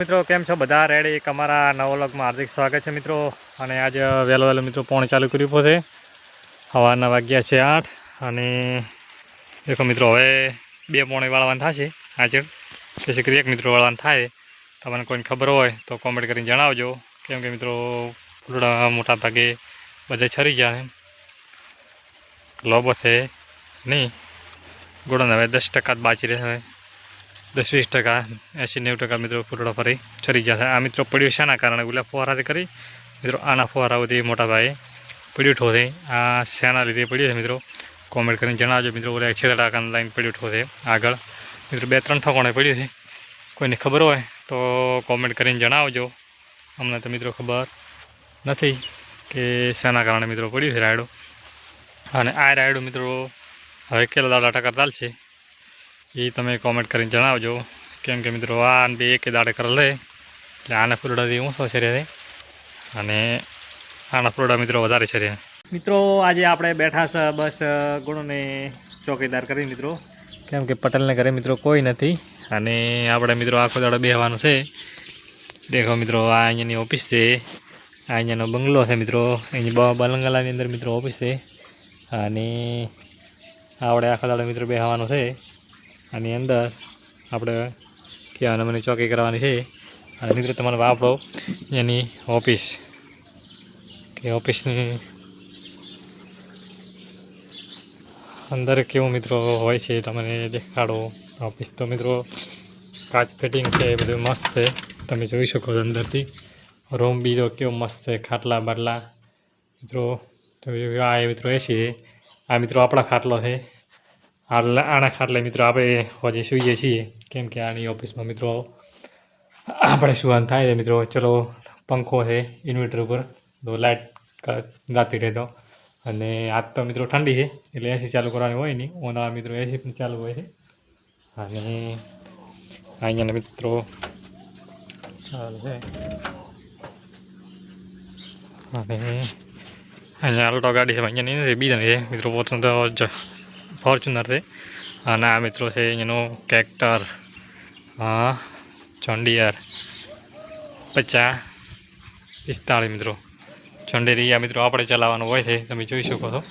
મિત્રો, કેમ છો બધા? રેડી? એક અમારા નવલોગમાં હાર્દિક સ્વાગત છે મિત્રો. અને આજે વહેલો વહેલો મિત્રો પોણ ચાલુ કર્યું છે. સવારના વાગ્યા છે આઠ. અને દેખો મિત્રો, હવે બે પોણી વાળવાનું થશે આજે પછી કરી એક મિત્રો વાળવાનું થાય. તમને કોઈને ખબર હોય તો કોમેન્ટ કરીને જણાવજો. કેમ કે મિત્રો ફૂલડા મોટા ભાગે બધે છરી જાય લોબો છે નહીં. ગોળણ હવે દસ ટકા જ બાકી રહેશે દસ વીસ ટકા, એંસી નેવું ટકા મિત્રો ફૂટડા ફરી ચડી ગયા છે. આ મિત્રો પડ્યું શાના કારણે? ગુલાબ ફુવારાથી કરી. મિત્રો, આના ફુવારાઓથી મોટા ભાઈ પડ્યું ઠોસે છે. આ શાના લીધે પડ્યું છે મિત્રો. કોમેન્ટ કરીને જણાવજો મિત્રો. ઓલા છેલ્લા ટકાની લાઈન પડ્યું ઠોસે છે. આગળ મિત્રો બે ત્રણ ઠકોણે પડ્યું છે. કોઈને ખબર હોય તો કોમેન્ટ કરીને જણાવજો. અમને તો મિત્રો ખબર નથી કે શાના કારણે મિત્રો પડ્યું છે રાયડો. અને આ રાયડો મિત્રો હવે કેટલા દાડા ટકા ચાલશે? એ તમે કોમેન્ટ કરીને જણાવજો. કેમ કે મિત્રો આ બે એક દાડે કરેલ લે એટલે આના ફૂલડાથી ઊંચો છે અને આના ફૂલડા મિત્રો વધારે છે મિત્રો આજે આપણે બેઠા છે બસ ગુણોને ચોકીદાર કરી મિત્રો. કેમ કે પટેલને ઘરે મિત્રો કોઈ નથી. અને આપણે મિત્રો આખો દાડો બેહવાનું છે. દેખો મિત્રો આ અહીંયાની ઓફિસ છે. આ અહીંયાનો બંગલો છે મિત્રો. અહીં બલંગલાની અંદર મિત્રો ઓફિસ છે. અને આપણે આખો દાડો મિત્રો બેહવાનું છે. આની અંદર આપણે કે મને ચોકી કરવાની છે. અને મિત્રો, તમારે વાપરો એની ઓફિસ. કે ઓફિસની અંદર કેવું મિત્રો હોય છે, તમને દેખાડો. ઓફિસ તો મિત્રો કાચ ફિટિંગ છે, એ બધું મસ્ત છે. તમે જોઈ શકો છો અંદરથી. રૂમ બીજો કેવો મસ્ત છે, ખાટલા બાટલા. મિત્રો આ મિત્રો એસી છે. આ મિત્રો આપણા ખાટલો છે. આના ખાટલે મિત્રો આપણે હજી સૂઈએ છીએ. કેમ કે આની ઓફિસમાં મિત્રો આપણે સુવાન થાય છે મિત્રો. ચલો, પંખો છે ઇન્વર્ટર ઉપર. તો લાઇટ ગાતી રહેતો અને આજ તો મિત્રો ઠંડી છે, એટલે એસી ચાલુ કરવાની હોય નહીં. ઉનાળા મિત્રો એસી પણ ચાલુ હોય છે. અને અહીંયાના મિત્રો ચાલુ છે. અને અહીંયા આલ્ટો ગાડી છે, અહીંયા નહીં, બીજાની છે. મિત્રો પોતાનું ફોર્ચ્યુનર છે અને આ મિત્રો છે એનો કેક્ટર, હા, ચોંડિયાર. પચાસ પિસ્તાળીસ મિત્રો. ચોંડેરી, આ મિત્રો આપણે ચલાવવાનું હોય છે, તમે જોઈ શકો છો.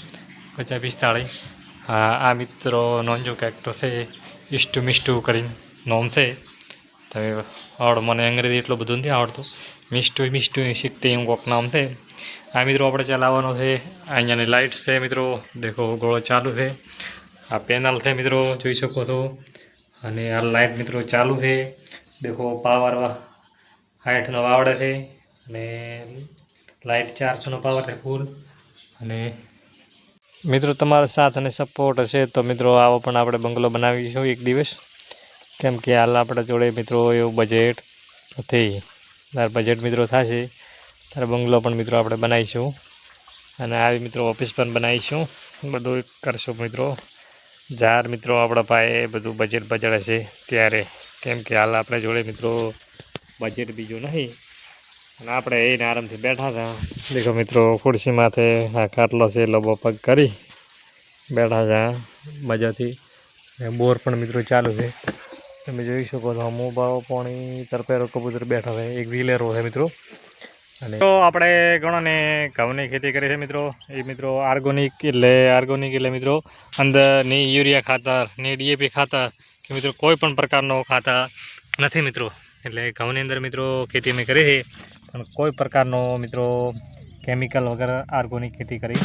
પચાસ પિસ્તાળીસ. આ મિત્રો નોંજો કેક્ટર છે ઇસ્ટુ મિસ્ટુ કરીને નોમ છે. તમે આવડો મને અંગ્રેજી એટલું બધું નથી આવડતું. મિસ્ટુ મિસ્ટુ શીખતી એવું કોક નામ છે. આ મિત્રો, આપણે ચલાવવાનો છે, અહીંયાની લાઇટ છે, મિત્રો. દેખો, ગોળો ચાલુ છે. આ પેનલ છે, મિત્રો, જોઈ શકો છો. અને આ લાઇટ, મિત્રો, ચાલુ છે. દેખો, પાવર હાઈટનો વાવડે છે. અને લાઇટ ચારસોનો પાવર છે ફૂલ. અને મિત્રો, તમારો સાથ અને સપોર્ટ હશે તો, મિત્રો, આવો પણ આપણે બંગલો બનાવીશું એક દિવસ. કેમ કે હાલ આપણા જોડે, મિત્રો, એવું બજેટ નથી. બજેટ મિત્રો, થશે. ત્યારે બંગલો પણ મિત્રો આપણે બનાવીશું. અને આવી મિત્રો ઓફિસ પણ બનાવીશું. બધું કરશું મિત્રો. જાર મિત્રો આપણા પાસે બધું બજેટ બજેટ હશે ત્યારે. કેમ કે હાલ આપણે જોડે મિત્રો બજેટ બીજું નહીં. અને આપણે એને આરામથી બેઠા હતા. દેખો મિત્રો, ખુરશી માથે આ ખાટલો છે, લોબો પગ કરી બેઠા હતા મજાથી. બોર પણ મિત્રો ચાલુ છે. તમે જોઈ શકો છો અમુ ભાવ પાણી તરફેરો કબૂતર બેઠા છે. એક વ્હીલરો છે મિત્રો. અને તો આપણે ઘણો ને ઘઉંની ખેતી કરી છે મિત્રો. એ મિત્રો ઓર્ગોનિક એટલે ઓર્ગોનિક એટલે મિત્રો અંદરની યુરિયા ખાતર, ની ડીએપી ખાતર, કે મિત્રો કોઈ પણ પ્રકારનો ખાતર નથી મિત્રો. એટલે ઘઉંની અંદર મિત્રો ખેતી મેં કરી છે. પણ કોઈ પ્રકારનો મિત્રો કેમિકલ વગર ઓર્ગોનિક ખેતી કરી.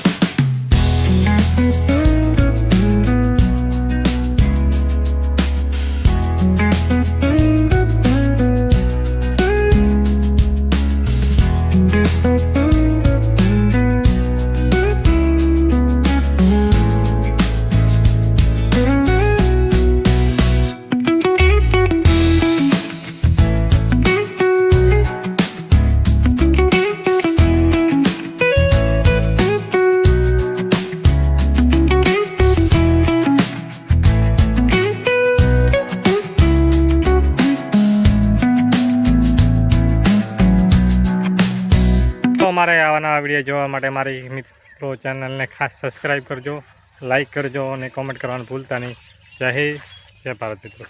મારે આવા નવા વીડિયો જોવા માટે મારી મિત્રો ચેનલને ખાસ સબસ્ક્રાઈબ કરજો લાઈક કરજો અને કોમેન્ટ કરવાનું ભૂલતા નહીં. જય હિન્દ, જય ભારત મિત્રો.